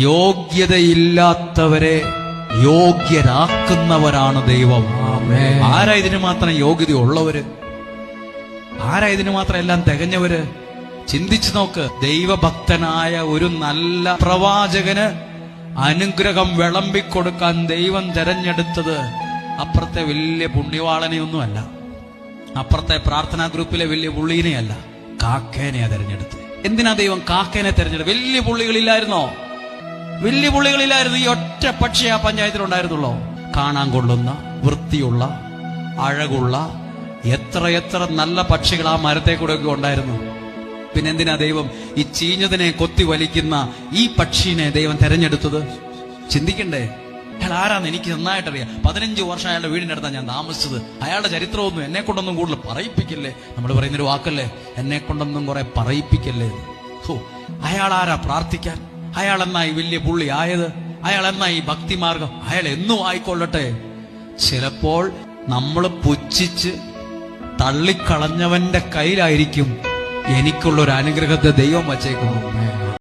യോഗ്യതയില്ലാത്തവരെ യോഗ്യരാക്കുന്നവരാണ് ദൈവം. ആരാ ഇതിന് മാത്രം യോഗ്യത ഉള്ളവര്? ആരാ ഇതിന് മാത്രം എല്ലാം തികഞ്ഞവര്? ചിന്തിച്ചു നോക്ക്. ദൈവഭക്തനായ ഒരു നല്ല പ്രവാചകന് അനുഗ്രഹം വിളമ്പിക്കൊടുക്കാൻ ദൈവം തെരഞ്ഞെടുത്തത് അപ്പുറത്തെ വലിയ പുണ്യവാളനെയൊന്നുമല്ല. അപ്പുറത്തെ പ്രാർത്ഥനാ ഗ്രൂപ്പിലെ വലിയ പുള്ളീനെയല്ല കാക്കേനെയാ തെരഞ്ഞെടുത്തത്. എന്തിനാ ദൈവം കാക്കേനെ തെരഞ്ഞെടുത്തത്? വലിയ പുള്ളികളില്ലായിരുന്നോ? വലിയ പുള്ളികളില്ലായിരുന്നു ഈ ഒറ്റ പക്ഷി ആ പഞ്ചായത്തിലുണ്ടായിരുന്നുള്ളോ. കാണാൻ കൊള്ളുന്ന വൃത്തിയുള്ള അഴകുള്ള എത്ര എത്ര നല്ല പക്ഷികൾ ആ മരത്തെ കൂടെ ഒക്കെ ഉണ്ടായിരുന്നു. പിന്നെ എന്തിനാ ദൈവം ഈ ചീഞ്ഞതിനെ കൊത്തി വലിക്കുന്ന ഈ പക്ഷീനെ ദൈവം തെരഞ്ഞെടുത്തത്? ചിന്തിക്കണ്ടേ? അയാൾ ആരാന്ന് എനിക്ക് നന്നായിട്ടറിയാം. പതിനഞ്ച് വർഷം അയാളുടെ വീടിനടുത്താണ് ഞാൻ താമസിച്ചത്. അയാളുടെ ചരിത്രമൊന്നും എന്നെ കൊണ്ടൊന്നും കൂടുതൽ പറയിപ്പിക്കല്ലേ? നമ്മൾ പറയുന്നൊരു വാക്കല്ലേ? എന്നെ കൊണ്ടൊന്നും കുറെ പറയിപ്പിക്കല്ലേ ഹോ അയാൾ ആരാ പ്രാർത്ഥിക്കാൻ? അയാൾ എന്നായി വലിയ പുള്ളി ആയത് അയാൾ എന്നായി ഭക്തിമാർഗം അയാൾ എന്നും ആയിക്കൊള്ളട്ടെ. ചിലപ്പോൾ നമ്മൾ പുച്ഛിച്ച് തള്ളിക്കളഞ്ഞവന്റെ കയ്യിലായിരിക്കും എനിക്കുള്ള ഒരു അനുഗ്രഹത്തെ ദൈവം വച്ചേക്കുന്നു